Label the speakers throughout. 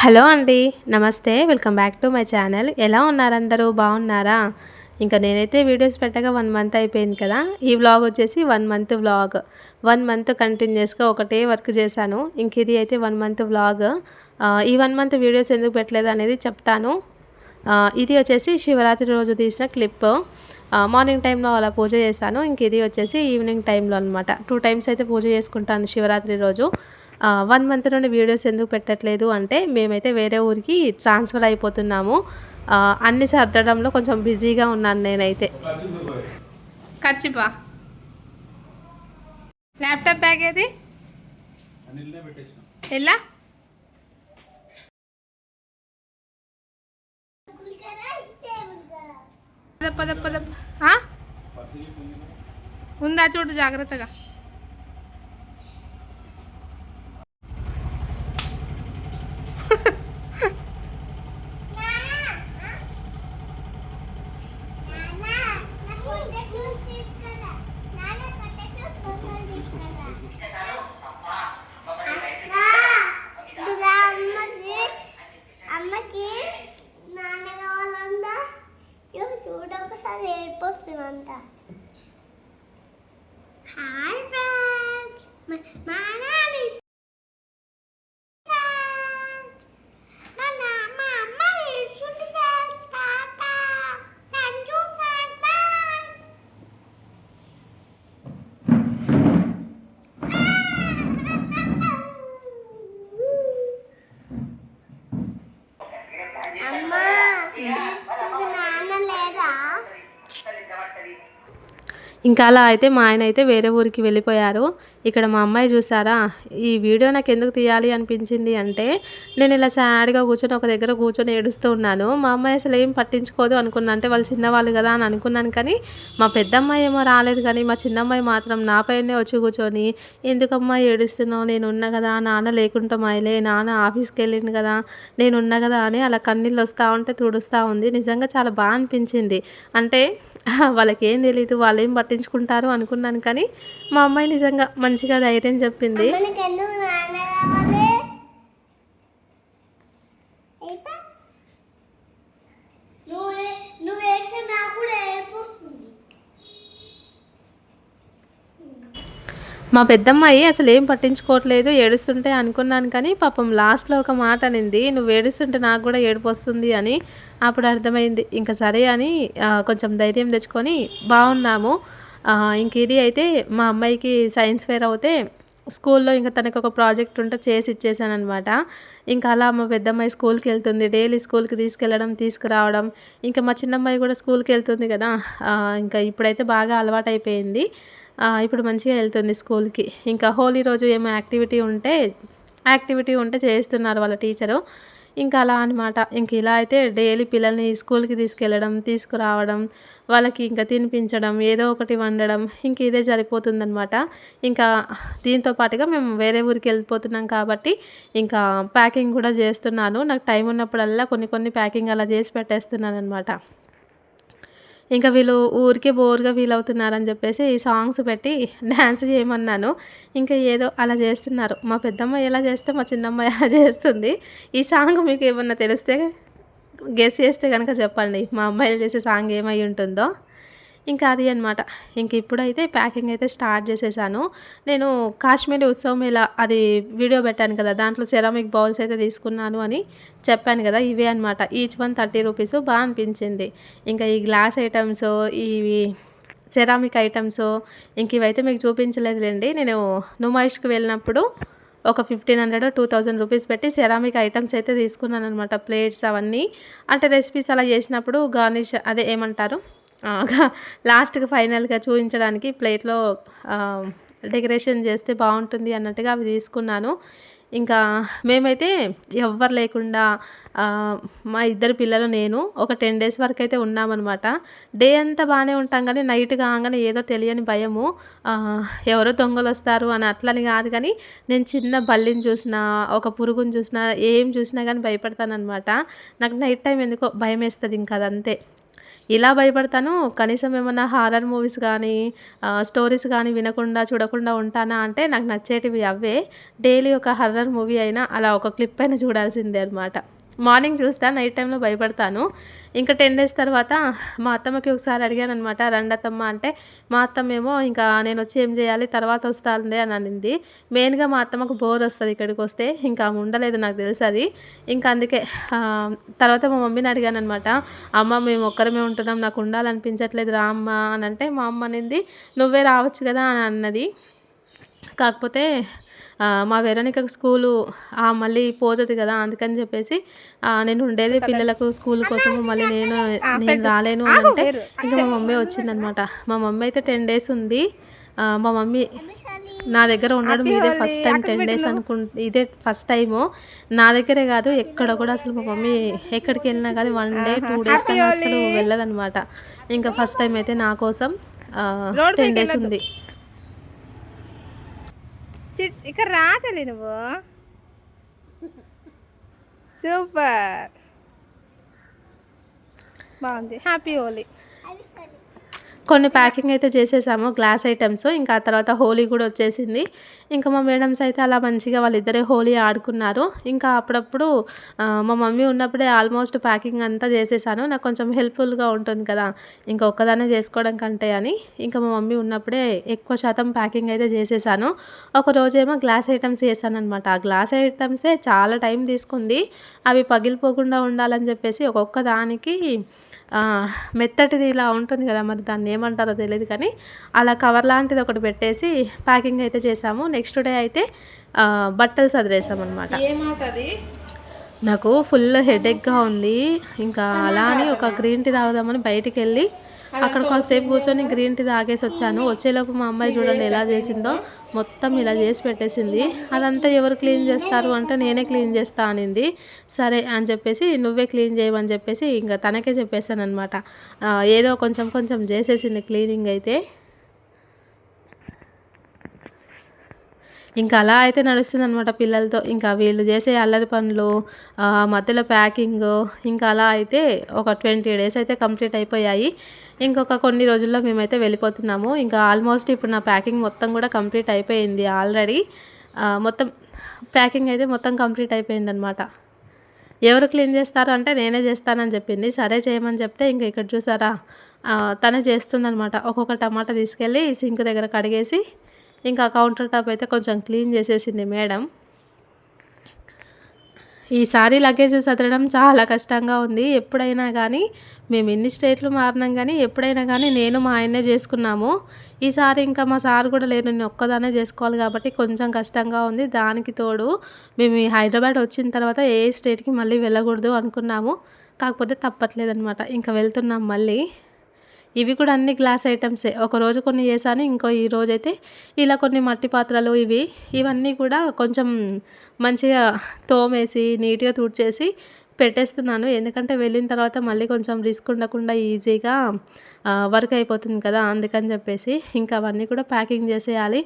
Speaker 1: Hello అండి నమస్తే. Welcome back to my channel. ఎలా ఉన్నారు అందరూ? బాగున్నారా? ఇంకా నేనైతే వీడియోస్ పెట్టగా వన్ మంత్ అయిపోయింది కదా. ఈ వ్లాగ్ వచ్చేసి one month vlog one month కంటిన్యూస్గా ఒకటే వర్క్ చేశాను. ఇంక ఇది అయితే వన్ మంత్ వ్లాగ్ ఈ వన్ మంత్ వీడియోస్ ఎందుకు పెట్టలేదు అనేది చెప్తాను. ఇది వచ్చేసి శివరాత్రి రోజు తీసిన క్లిప్. మార్నింగ్ టైంలో అలా పూజ చేశాను. ఇంక ఇది వచ్చేసి ఈవినింగ్ టైంలో అనమాట టూ టైమ్స్ అయితే పూజ చేసుకుంటాను శివరాత్రి రోజు. వన్ మంత్ నుండి వీడియోస్ ఎందుకు పెట్టట్లేదు అంటే మేమైతే వేరే ఊరికి ట్రాన్స్ఫర్ అయిపోతున్నాము. అన్ని సర్దడంలో కొంచెం బిజీగా ఉన్నాను నేనైతే. ఖచ్చిపా. ల్యాప్టాప్ బ్యాగ్ ఏది? ఎలా? పద పద పద. ఉందా చూడు జాగ్రత్తగా
Speaker 2: అమ్మకి నాన్న కావాలంట చూడొకసారి ఏడిపోస్తుందంట హాయ్ ఫ్రెండ్స్ మా నాని ఫ్రెండ్స్ మా నా మా అమ్మ ఏడ్చుంది ఫ్రెండ్స్ పాప థ్యాంక్ యూ ఫ్రెండ్స్ బాయ్ అమ్మా నీకు నాన్న లేదా
Speaker 1: ఇంకా అలా అయితే మా ఆయన అయితే వేరే ఊరికి వెళ్ళిపోయారు. ఇక్కడ మా అమ్మాయి చూసారా? ఈ వీడియో నాకు ఎందుకు తీయాలి అనిపించింది అంటే నేను ఇలా సాడ్గా కూర్చొని ఒక దగ్గర కూర్చొని ఏడుస్తూ ఉన్నాను. మా అమ్మాయి అసలు ఏం పట్టించుకోదు అనుకున్నా. అంటే వాళ్ళు చిన్నవాళ్ళు కదా అని అనుకున్నాను కానీ మా పెద్దమ్మాయి ఏమో రాలేదు కానీ మా చిన్నమ్మాయి మాత్రం నాపైనే వచ్చి కూర్చొని ఎందుకమ్మా ఏడుస్తున్నావు? నేను ఉన్నా కదా నాన్న లేకుంటా మాయలే నాన్న ఆఫీస్కి వెళ్ళిండు కదా నేను ఉన్నా కదా అని అలా కన్నీళ్ళు వస్తూ ఉంటే తుడుస్తూ ఉంది. నిజంగా చాలా బాగా అనిపించింది. అంటే వాళ్ళకి ఏం తెలియదు వాళ్ళు ఏం పట్టించుకుంటారు అనుకున్నాను కానీ మా అమ్మాయి నిజంగా మంచిగా ధైర్యం చెప్పింది. మా పెద్దమ్మాయి అసలు ఏం పట్టించుకోవట్లేదు ఏడుస్తుంటే అనుకున్నాను కానీ పాపం లాస్ట్లో ఒక మాట అనింది నువ్వు ఏడుస్తుంటే నాకు కూడా ఏడుపు వస్తుంది అని. అప్పుడు అర్థమైంది ఇంకా సరే అని కొంచెం ధైర్యం తెచ్చుకొని బాగున్నాము ఇంక ఇది అయితే మా అమ్మాయికి సైన్స్ ఫేర్ అవుతే స్కూల్లో ఇంకా తనకు ఒక ప్రాజెక్ట్ ఉంటే చేసి ఇచ్చేసాను అనమాట ఇంకా అలా మా పెద్దమ్మాయి స్కూల్కి వెళ్తుంది. డైలీ స్కూల్కి తీసుకెళ్ళడం తీసుకురావడం. ఇంకా మా చిన్నమ్మాయి కూడా స్కూల్కి వెళ్తుంది కదా. ఇంకా ఇప్పుడైతే బాగా అలవాటు అయిపోయింది ఇప్పుడు మంచిగా వెళ్తుంది స్కూల్కి. ఇంకా హోలీ రోజు ఏమో యాక్టివిటీ ఉంటే యాక్టివిటీ ఉంటే చేస్తున్నారు వాళ్ళ టీచరు. ఇంకా అలా అనమాట ఇంక ఇలా అయితే డైలీ పిల్లల్ని స్కూల్కి తీసుకెళ్ళడం తీసుకురావడం వాళ్ళకి ఇంకా తినిపించడం ఏదో ఒకటి వండడం ఇంక ఇదే సరిపోతుందనమాట ఇంకా దీంతో పాటుగా మేము వేరే ఊరికి వెళ్ళిపోతున్నాం కాబట్టి ఇంకా ప్యాకింగ్ కూడా చేస్తున్నాను. నాకు టైం ఉన్నప్పుడల్లా కొన్ని కొన్ని ప్యాకింగ్ అలా చేసి పెట్టేస్తున్నాను అనమాట ఇంకా వీళ్ళు ఊరికే బోర్గా ఫీల్ అవుతున్నారని చెప్పేసి ఈ సాంగ్స్ పెట్టి డ్యాన్స్ చేయమన్నాను. ఇంకా ఏదో అలా చేస్తున్నారు. మా పెద్దమ్మ ఎలా చేస్తే మా చిన్నమ్మ ఎలా చేస్తుంది? ఈ సాంగ్ మీకు ఏమన్నా తెలిస్తే గెస్ చేస్తే కనుక చెప్పండి. మా అమ్మాయిలు చేసే సాంగ్ ఏమై ఉంటుందో. ఇంకా అది అనమాట ఇంక ఇప్పుడైతే ప్యాకింగ్ అయితే స్టార్ట్ చేసేసాను. నేను కాశ్మీరీ ఉత్సవం ఇలా అది వీడియో పెట్టాను కదా దాంట్లో సెరామిక్ బౌల్స్ అయితే తీసుకున్నాను అని చెప్పాను కదా ఇవే అనమాట ఈచ్ వన్ థర్టీ రూపీస్ బాగా అనిపించింది. ఇంకా ఈ గ్లాస్ ఐటమ్స్ ఇవి సెరామిక్ ఐటమ్స్ ఇంక ఇవైతే మీకు చూపించలేదులేండి. నేను నుమాయిష్కి వెళ్ళినప్పుడు ఒక fifteen hundred two thousand rupees పెట్టి సెరామిక్ ఐటమ్స్ అయితే తీసుకున్నాను అనమాట ప్లేట్స్ అవన్నీ. అంటే రెసిపీస్ అలా చేసినప్పుడు గార్నిష్ అదే ఏమంటారు? లాస్ట్కి ఫైనల్గా చూపించడానికి ప్లేట్లో డెకరేషన్ చేస్తే బాగుంటుంది అన్నట్టుగా అవి తీసుకున్నాను. ఇంకా మేమైతే ఎవ్వరు లేకుండా మా ఇద్దరు పిల్లలు నేను ఒక టెన్ డేస్ వరకు అయితే ఉన్నామన్నమాట. డే అంతా బాగానే ఉంటాం కానీ నైట్ కాగానే ఏదో తెలియని భయము. ఎవరో దొంగలు వస్తారు అని అట్లని కాదు కానీ నేను చిన్న బల్లిని చూసినా ఒక పురుగుని చూసినా ఏం చూసినా కానీ భయపడతానమాట నాకు నైట్ టైం ఎందుకో భయం వేస్తుంది ఇంకా అదంతే. ఇలా భయపడతాను కనీసం ఏమన్నా హారర్ మూవీస్ కానీ స్టోరీస్ కానీ వినకుండా చూడకుండా ఉంటానా అంటే నాకు నచ్చేటివి అవే. డైలీ ఒక హర్రర్ మూవీ అయినా అలా ఒక క్లిప్ అయినా చూడాల్సిందే అనమాట మార్నింగ్ చూస్తాను నైట్ టైంలో భయపడతాను. ఇంకా టెన్ డేస్ తర్వాత మా అత్తమ్మకి ఒకసారి అడిగాను అనమాట రండత్తమ్మ అంటే మా అత్తమ్మ ఏమో ఇంకా నేను వచ్చి ఏం చేయాలి తర్వాత వస్తానులే అని అనింది. మెయిన్గా మా అత్తమ్మకు బోర్ వస్తుంది ఇక్కడికి వస్తే ఇంకా ఉండలేదు నాకు తెలుసు అది. ఇంకా అందుకే తర్వాత మా మమ్మీని అడిగాను అనమాట అమ్మ మేము ఒక్కరమే ఉంటున్నాం నాకు ఉండాలనిపించట్లేదు రా అమ్మ అని అంటే మా అమ్మ అనింది నువ్వే రావచ్చు కదా అని అన్నది. కాకపోతే మా వెరోనికకు స్కూలు మళ్ళీ పోతుంది కదా అందుకని చెప్పేసి నేను ఉండేది పిల్లలకు స్కూల్ కోసము మళ్ళీ నేను నేను రాలేను అని అంటే ఇంకా మా మమ్మీ వచ్చిందనమాట. మా మమ్మీ అయితే టెన్ డేస్ ఉంది. మా మమ్మీ నా దగ్గర ఉండడం ఇదే ఫస్ట్ టైం టెన్ డేస్ అనుకు ఇదే ఫస్ట్ టైము నా దగ్గరే కాదు ఎక్కడ కూడా అసలు మా మమ్మీ ఎక్కడికి వెళ్ళినా కానీ వన్ డే టూ డేస్ కానీ అసలు వెళ్ళదన్నమాట ఇంకా ఫస్ట్ టైం అయితే నా కోసం టెన్ డేస్ ఉంది.
Speaker 3: ఇక్కడ రా నువ్వు. సూపర్. బాగుంది. హ్యాపీ హోలీ.
Speaker 1: కొన్ని ప్యాకింగ్ అయితే చేసేసాము గ్లాస్ ఐటమ్స్. ఇంకా ఆ తర్వాత హోలీ కూడా వచ్చేసింది. ఇంకా మా మేడమ్స్ అయితే అలా మంచిగా వాళ్ళిద్దరే హోలీ ఆడుకున్నారు. ఇంకా అప్పుడప్పుడు మా మమ్మీ ఉన్నప్పుడే ఆల్మోస్ట్ ప్యాకింగ్ అంతా చేసేసాను. నాకు కొంచెం హెల్ప్ఫుల్గా ఉంటుంది కదా ఇంకా ఒక్కదానే చేసుకోవడం కంటే అని. ఇంకా మా మమ్మీ ఉన్నప్పుడే ఎక్కువ శాతం ప్యాకింగ్ అయితే చేసేసాను. ఒక రోజేమో గ్లాస్ ఐటమ్స్ చేశాను అనమాట ఆ గ్లాస్ ఐటమ్సే చాలా టైం తీసుకుంది. అవి పగిలిపోకుండా ఉండాలని చెప్పేసి ఒక్కొక్క దానికి మెత్తటిది ఇలా ఉంటుంది కదా మరి దాన్ని ఏమంటారో తెలియదు కానీ అలా కవర్ లాంటిది ఒకటి పెట్టేసి ప్యాకింగ్ అయితే చేసాము. నెక్స్ట్ డే అయితే బట్టలు సదిరేసాం అనమాట నాకు ఫుల్ హెడేక్గా ఉంది. ఇంకా అలా అని ఒక గ్రీన్ టీ తాగుదామని బయటికి వెళ్ళి అక్కడ కాసేపు కూర్చొని గ్రీన్ టీ తాగేసి వచ్చాను. వచ్చేలోపు మా అమ్మాయి చూడండి ఎలా చేసిందో మొత్తం ఇలా చేసి పెట్టేసింది. అదంతా ఎవరు క్లీన్ చేస్తారు అంటే నేనే క్లీన్ చేస్తా అనింది. సరే అని చెప్పేసి నువ్వే క్లీన్ చేయమని చెప్పేసి ఇంకా తనకే చెప్పేశాను అనమాట ఏదో కొంచెం కొంచెం చేసేసింది క్లీనింగ్ అయితే. ఇంకా అలా అయితే నడుస్తుంది అనమాట పిల్లలతో. ఇంకా వీళ్ళు చేసే అల్లరి పనులు మధ్యలో ప్యాకింగ్ ఇంకా అలా అయితే ఒక ట్వంటీ డేస్ అయితే కంప్లీట్ అయిపోయాయి. ఇంకొక కొన్ని రోజుల్లో మేమైతే వెళ్ళిపోతున్నాము. ఇంకా ఆల్మోస్ట్ ఇప్పుడు నా ప్యాకింగ్ మొత్తం కూడా కంప్లీట్ అయిపోయింది ఆల్రెడీ మొత్తం ప్యాకింగ్ అయితే మొత్తం కంప్లీట్ అయిపోయింది అనమాట ఎవరు క్లీన్ చేస్తారు అంటే నేనే చేస్తానని చెప్పింది. సరే చేయమని చెప్తే ఇంకా ఇక్కడ చూసారా? తనే చేస్తుందనమాట ఒక్కొక్క టమాటా తీసుకెళ్ళి సింక్ దగ్గర కడిగేసి ఇంకా కౌంటర్ టాప్ అయితే కొంచెం క్లీన్ చేసేసింది మేడం. ఈసారి లగేజ్ సదరడం చాలా కష్టంగా ఉంది. ఎప్పుడైనా కానీ మేము ఎన్ని స్టేట్లు మారినాం కానీ ఎప్పుడైనా కానీ నేను మా ఆయనే చేసుకున్నాము. ఈసారి ఇంకా మా సార్ కూడా లేరు. నేను ఒక్కదానే చేసుకోవాలి కాబట్టి కొంచెం కష్టంగా ఉంది. దానికి తోడు మేము హైదరాబాద్ వచ్చిన తర్వాత ఏ స్టేట్కి మళ్ళీ వెళ్ళకూడదు అనుకున్నాము. కాకపోతే తప్పట్లేదనమాట ఇంకా వెళ్తున్నాం మళ్ళీ. ఇవి కూడా అన్ని గ్లాస్ ఐటమ్సే. ఒక రోజు కొన్ని చేశాను ఇంకో ఈ రోజు అయితే ఇలా కొన్ని మట్టి పాత్రలు ఇవి. ఇవన్నీ కూడా కొంచెం మంచిగా తోమేసి నీట్గా తుడిచేసి పెట్టేస్తున్నాను. ఎందుకంటే వెళ్ళిన తర్వాత మళ్ళీ కొంచెం రిస్క్ ఉండకుండా ఈజీగా వర్క్ అయిపోతుంది కదా అందుకని చెప్పేసి ఇంకా అవన్నీ కూడా ప్యాకింగ్ చేసేయాలి.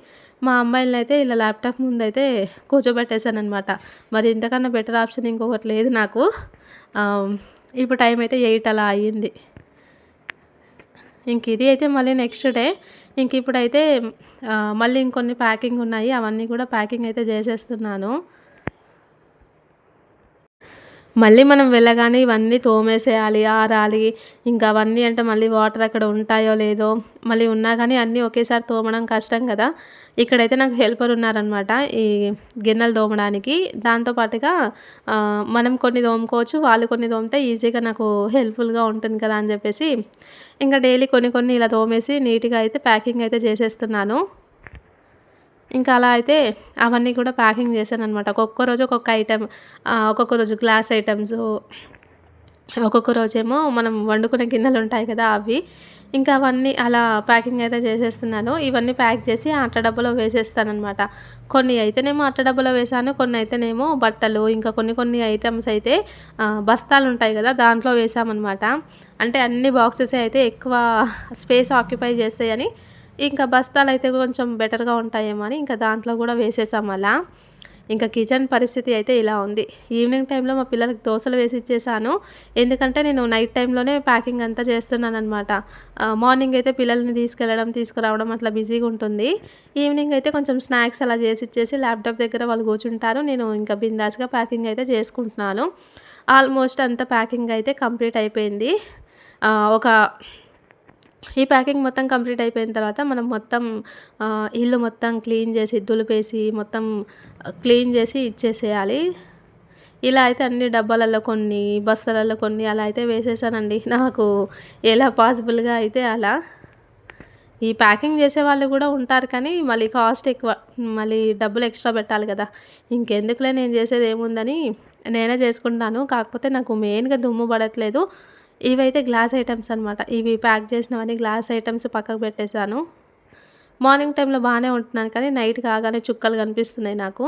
Speaker 1: మా అమ్మాయిలని అయితే ఇలా ల్యాప్టాప్ ముందు అయితే కూర్చోబెట్టేశాను మరి ఇంతకన్నా బెటర్ ఆప్షన్ ఇంకొకటి లేదు నాకు. ఇప్పుడు టైం అయితే ఎయిట్ అలా అయ్యింది. ఇంక ఇది అయితే మళ్ళీ నెక్స్ట్ డే ఇంక ఇప్పుడైతే మళ్ళీ ఇంకొన్ని ప్యాకింగ్ ఉన్నాయి. అవన్నీ కూడా ప్యాకింగ్ అయితే చేసేస్తున్నాను. మళ్ళీ మనం వెళ్ళగానే ఇవన్నీ తోమేసేయాలి ఆరాలి. ఇంకా అవన్నీ అంటే మళ్ళీ వాటర్ అక్కడ ఉంటాయో లేదో మళ్ళీ ఉన్నా కానీ అన్నీ ఒకేసారి తోమడం కష్టం కదా. ఇక్కడైతే నాకు హెల్పర్ ఉన్నారనమాట ఈ గిన్నెలు తోమడానికి. దాంతోపాటుగా మనం కొన్ని తోముకోవచ్చు వాళ్ళు కొన్ని తోమితే ఈజీగా నాకు హెల్ప్ఫుల్గా ఉంటుంది కదా అని చెప్పేసి. ఇంకా డైలీ కొన్ని కొన్ని ఇలా తోమేసి నీట్గా అయితే ప్యాకింగ్ అయితే చేసేస్తున్నాను. ఇంకా అలా అయితే అవన్నీ కూడా ప్యాకింగ్ చేశాను అనమాట ఒక్కొక్క రోజు ఒక్కొక్క ఐటెం ఒక్కొక్క రోజు గ్లాస్ ఐటమ్స్ ఒక్కొక్క రోజేమో మనం వండుకునే గిన్నెలు ఉంటాయి కదా అవి. ఇంకా అవన్నీ అలా ప్యాకింగ్ అయితే చేసేస్తున్నాను. ఇవన్నీ ప్యాక్ చేసి అట్ట డబ్బాలో వేసేస్తానమాట కొన్ని అయితేనేమో అట్ట డబ్బాలో వేసాను కొన్ని అయితేనేమో బట్టలు ఇంకా కొన్ని కొన్ని ఐటమ్స్ అయితే బస్తాలు ఉంటాయి కదా దాంట్లో వేసామన్నమాట అంటే అన్ని బాక్సెస్ అయితే ఎక్కువ స్పేస్ ఆక్యుపై చేస్తాయని ఇంకా బస్తాలు అయితే కొంచెం బెటర్గా ఉంటాయేమో అని ఇంకా దాంట్లో కూడా వేసేసాం అలా. ఇంకా కిచెన్ పరిస్థితి అయితే ఇలా ఉంది. ఈవినింగ్ టైంలో మా పిల్లలకి దోశలు వేసి ఇచ్చేసాను. ఎందుకంటే నేను నైట్ టైంలోనే ప్యాకింగ్ అంతా చేస్తున్నాను అనమాట మార్నింగ్ అయితే పిల్లల్ని తీసుకెళ్ళడం తీసుకురావడం అట్లా బిజీగా ఉంటుంది. ఈవినింగ్ అయితే కొంచెం స్నాక్స్ అలా చేసి ఇచ్చేసి ల్యాప్టాప్ దగ్గర వాళ్ళు కూర్చుంటారు. నేను ఇంకా బిందాస్గా ప్యాకింగ్ అయితే చేసుకుంటున్నాను. ఆల్మోస్ట్ అంత ప్యాకింగ్ అయితే కంప్లీట్ అయిపోయింది. ఒక ఈ ప్యాకింగ్ మొత్తం కంప్లీట్ అయిపోయిన తర్వాత మనం మొత్తం ఇల్లు మొత్తం క్లీన్ చేసి దులిపేసి మొత్తం క్లీన్ చేసి ఇచ్చేసేయాలి. ఇలా అయితే అన్ని డబ్బాలలో కొన్ని బస్తాలలో కొన్ని అలా అయితే వేసేసానండి. నాకు ఎలా పాసిబుల్గా అయితే అలా. ఈ ప్యాకింగ్ చేసే వాళ్ళు కూడా ఉంటారు కానీ మళ్ళీ కాస్ట్ ఎక్కువ మళ్ళీ డబ్బులు ఎక్స్ట్రా పెట్టాలి కదా. ఇంకెందుకులే నేను చేసేది ఏముందని నేనే చేసుకుంటాను. కాకపోతే నాకు మెయిన్గా దుమ్ము పడట్లేదు. ఇవైతే గ్లాస్ ఐటమ్స్ అనమాట ఇవి ప్యాక్ చేసినవన్నీ గ్లాస్ ఐటమ్స్ పక్కకు పెట్టేశాను. మార్నింగ్ టైంలో బాగానే ఉంటున్నాను కానీ నైట్ కాగానే చుక్కలు కనిపిస్తున్నాయి నాకు.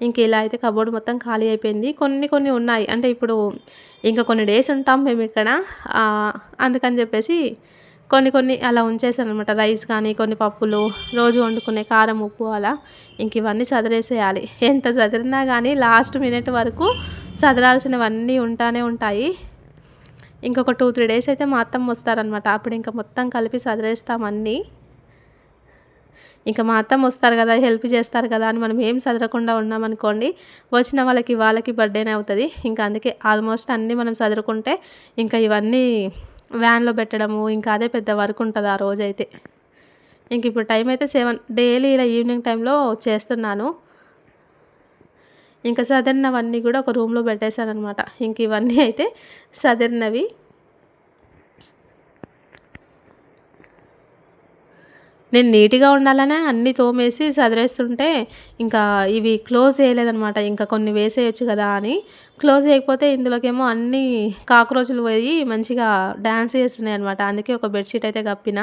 Speaker 1: ఇంక ఇలా అయితే కబోర్డ్ మొత్తం ఖాళీ అయిపోయింది. కొన్ని కొన్ని ఉన్నాయి. అంటే ఇప్పుడు ఇంకా కొన్ని డేస్ ఉంటాం మేము ఇక్కడ. అందుకని చెప్పేసి కొన్ని కొన్ని అలా ఉంచేసాను అనమాట రైస్ కానీ కొన్ని పప్పులు రోజు వండుకునే కారం ఉప్పు అలా ఇంక ఇవన్నీ చదిరేసేయాలి ఎంత చదిరినా కానీ లాస్ట్ మినిట్ వరకు చదరాల్సినవన్నీ ఉంటానే ఉంటాయి. ఇంకొక టూ త్రీ డేస్ అయితే మా అత్తమ్మ వస్తారనమాట అప్పుడు ఇంకా మొత్తం కలిపి చదిరేస్తామన్నీ ఇంకా మా అత్తమ్మ వస్తారు కదా హెల్ప్ చేస్తారు కదా అని మనం ఏం చదవకుండా ఉన్నామనుకోండి వచ్చిన వాళ్ళకి వాళ్ళకి బర్త్డేనే అవుతుంది. ఇంకా అందుకే ఆల్మోస్ట్ అన్నీ మనం చదువుకుంటే ఇంకా ఇవన్నీ వ్యాన్లో పెట్టడము ఇంకా అదే పెద్ద వర్క్ ఉంటుంది ఆ రోజైతే. ఇంక ఇప్పుడు టైం అయితే సెవెన్ డైలీ ఇలా ఈవినింగ్ టైంలో చేస్తున్నాను. ఇంకా సదరినవన్నీ కూడా ఒక రూమ్లో పెట్టేశాను అనమాట ఇంక ఇవన్నీ అయితే సదరినవి. నేను నీట్గా ఉండాలనే అన్ని తోమేసి చదివేస్తుంటే ఇంకా ఇవి క్లోజ్ చేయలేదనమాట ఇంకా కొన్ని వేసేయచ్చు కదా అని. క్లోజ్ చేయకపోతే ఇందులోకేమో అన్ని కాక్రోచులు పోయి మంచిగా డ్యాన్స్ చేస్తున్నాయి అనమాట అందుకే ఒక బెడ్షీట్ అయితే కప్పిన.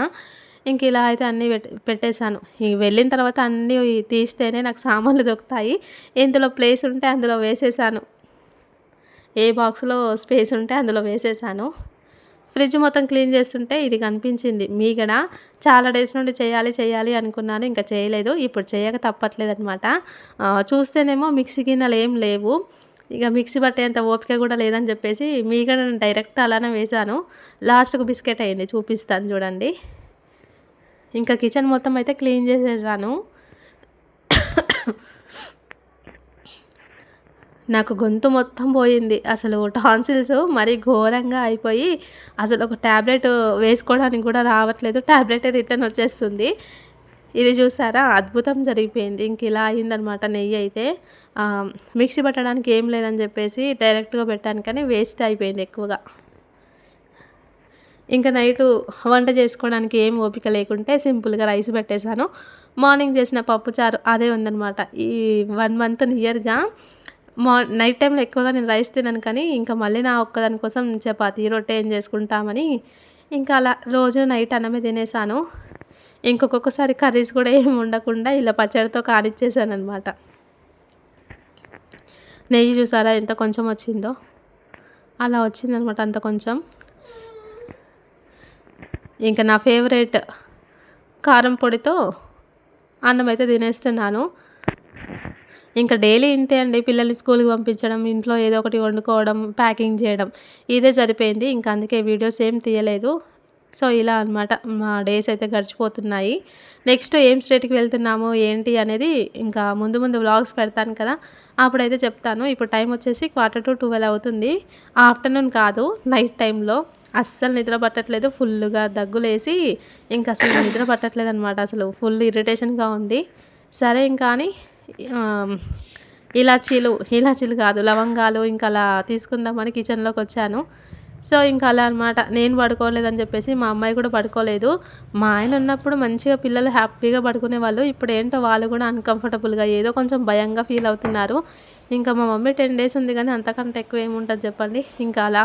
Speaker 1: ఇంక ఇలా అయితే అన్నీ పెట్ పెట్టేశాను. ఈ వెళ్ళిన తర్వాత అన్నీ తీస్తేనే నాకు సామాన్లు దొరుకుతాయి. ఇందులో ప్లేస్ ఉంటే అందులో వేసేసాను ఏ బాక్స్లో స్పేస్ ఉంటే అందులో వేసేసాను ఫ్రిడ్జ్ మొత్తం క్లీన్ చేస్తుంటే ఇది కనిపించింది. మీగడ చాలా డేస్ నుండి చేయాలి చేయాలి అనుకున్నాను ఇంకా చేయలేదు. ఇప్పుడు చేయక తప్పట్లేదు అనమాట చూస్తేనేమో మిక్సీ గిన్నెలు ఏం లేవు. ఇక మిక్సీ పట్టేంత ఓపిక కూడా లేదని చెప్పేసి మీగడ డైరెక్ట్ అలానే వేశాను. లాస్ట్కు బిస్కెట్ అయింది చూపిస్తాను చూడండి. ఇంకా కిచెన్ మొత్తం అయితే క్లీన్ చేసేసాను. నాకు గొంతు మొత్తం పోయింది. అసలు టాన్సిల్స్ మరీ ఘోరంగా అయిపోయి అసలు ఒక ట్యాబ్లెట్ వేసుకోవడానికి కూడా రావట్లేదు. ట్యాబ్లెట్ రిటర్న్ వచ్చేస్తుంది. ఇది చూసారా? అద్భుతం జరిగిపోయింది. ఇంక ఇలా అయిందనమాట నెయ్యి అయితే. మిక్సీ పట్టడానికి ఏం లేదని చెప్పేసి డైరెక్ట్గా పెట్టాను కానీ వేస్ట్ అయిపోయింది ఎక్కువగా. ఇంకా నైట్ వంట చేసుకోవడానికి ఏం ఓపిక లేకుంటే సింపుల్గా రైస్ పెట్టేశాను. మార్నింగ్ చేసిన పప్పుచారు అదే ఉందనమాట. ఈ వన్ మంత్ నియర్గా మా నైట్ టైంలో ఎక్కువగా నేను రైస్ తినను కానీ ఇంకా మళ్ళీ నా ఒక్కదాని కోసం చపాతీ రొట్టె ఏం చేసుకుంటామని ఇంకా అలా రోజు నైట్ అన్నమే తినేసాను. ఇంకొకసారి కర్రీస్ కూడా ఏమి ఉండకుండా ఇలా పచ్చడితో కానిచ్చేసాను అనమాట నెయ్యి చూసారా ఎంత కొంచెం వచ్చిందో? అలా వచ్చిందనమాట అంత కొంచెం. ఇంకా నా ఫేవరెట్ కారం పొడితో అన్నం అయితే తినేస్తున్నాను. ఇంకా డైలీ ఇంతే అండి. పిల్లల్ని స్కూల్కి పంపించడం ఇంట్లో ఏదో ఒకటి వండుకోవడం ప్యాకింగ్ చేయడం ఇదే సరిపోయింది. ఇంకా అందుకే వీడియోస్ ఏం తీయలేదు. సో ఇలా అన్నమాట. మా డేస్ అయితే గడిచిపోతున్నాయి. నెక్స్ట్ ఏం స్టేట్కి వెళ్తున్నాము ఏంటి అనేది ఇంకా ముందు ముందు వ్లాగ్స్ పెడతాను కదా. అప్పుడైతే చెప్తాను. ఇప్పుడు టైం వచ్చేసి క్వార్టర్ టు ట్వెల్వ్ అవుతుంది. ఆఫ్టర్నూన్ కాదు నైట్ టైంలో. అస్సలు నిద్ర పట్టట్లేదు. ఫుల్గా దగ్గులేసి ఇంకా అసలు నిద్ర పట్టట్లేదు అనమాట అసలు ఫుల్ ఇరిటేషన్గా ఉంది. సరే ఇంకా అని ఇలాచీలు ఇలాచీలు కాదు లవంగాలు ఇంకా అలా తీసుకుందామని కిచెన్లోకి వచ్చాను. సో ఇంకా అలా అనమాట నేను పడుకోలేదని చెప్పేసి మా అమ్మాయి కూడా పడుకోలేదు. మా ఆయన ఉన్నప్పుడు మంచిగా పిల్లలు హ్యాపీగా పడుకునే వాళ్ళు ఇప్పుడు ఏంటో వాళ్ళు కూడా అన్కంఫర్టబుల్గా ఏదో కొంచెం భయంగా ఫీల్ అవుతున్నారు. ఇంకా మా మమ్మీ టెన్ డేస్ ఉంది కానీ అంతకంటే ఎక్కువ ఏముంటుంది చెప్పండి. ఇంకా అలా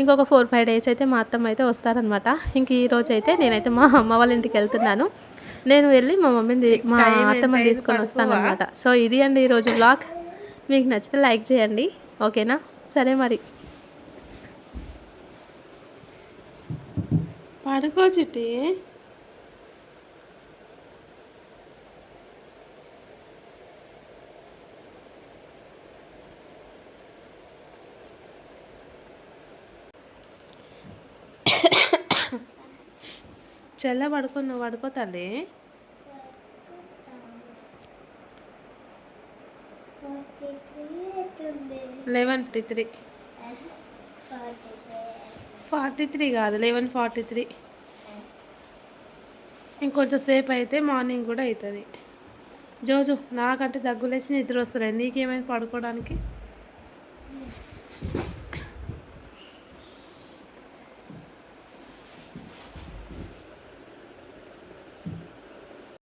Speaker 1: ఇంకొక ఫోర్ ఫైవ్ డేస్ అయితే మా అత్తమ్మ అయితే వస్తారనమాట ఇంక ఈ రోజు అయితే నేనైతే మా అమ్మ వాళ్ళ ఇంటికి వెళ్తున్నాను. నేను వెళ్ళి మా మమ్మీని మా అత్తమ్మని తీసుకొని వస్తాను అనమాట సో ఇది అండి ఈరోజు బ్లాగ్ మీకు నచ్చితే లైక్ చేయండి. ఓకేనా? సరే మరి. పడుకో చిట్టి.
Speaker 3: చెల్ల పడుకో నువ్వు పడుకో తల్లి. Eleven
Speaker 2: fifty three.
Speaker 3: Forty three కాదు లెవెన్ ఫార్టీ త్రీ. ఇంకొంచెం సేపు అయితే మార్నింగ్ కూడా అవుతుంది జోజు నాకంటే దగ్గులేసి నిద్ర వస్తున్నాయి నీకేమైంది పడుకోవడానికి?